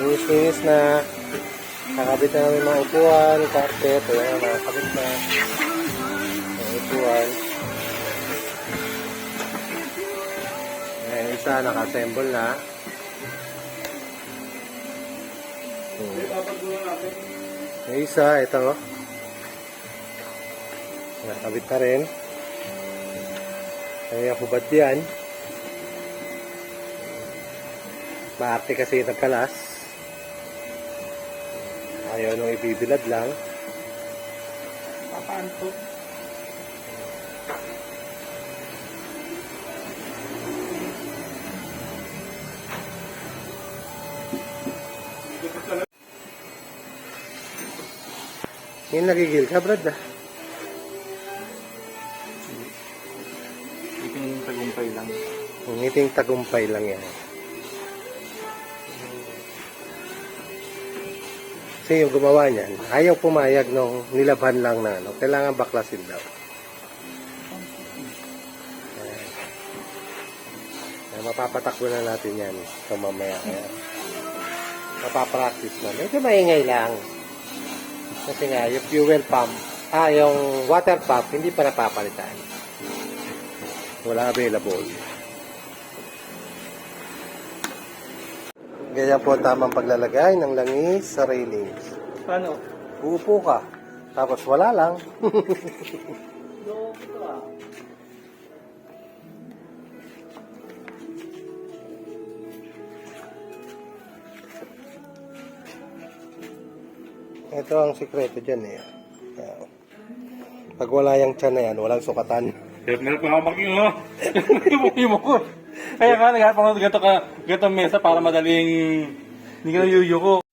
Linis na. Nakakabit na namin mga upuan, carpet. Ayan, nakakabit na. Mga upuan. Ayan, isa naka-assemble na. Hmm. Yung isa, ito. Nakakabit na rin. Ay, hubad yan. Maarte kasi nagkalas. Ayaw nung ibibilad lang. Papaanto. Yung nagigil ka, Brad, ah. Yung tagumpay lang. Ngiting tagumpay lang yan. Kasi yung gumawa niyan, ayaw pumayag nung nilabhan lang na ano, kailangan baklasin daw. Ayan. Mapapatakbo na natin yan ito mamaya. Kaya, mapapractice na. Medyo maingay lang. Kasi nga, yung fuel pump, ah, yung water pump, hindi pa napapalitan. Wala available. Ganyan po tamang paglalagay ng langis sa railings. Paano? Uupo ka. Tapos wala lang. Do, ito ah. Ito ang sikreto dyan eh. Pag wala yung tiyan na yan, walang sukatan. Na pa ako mo. Yung mo ko. Kaya nga, naghahanap ako ng gato ka, gato mesa para madaling hindi ka nayuyuko.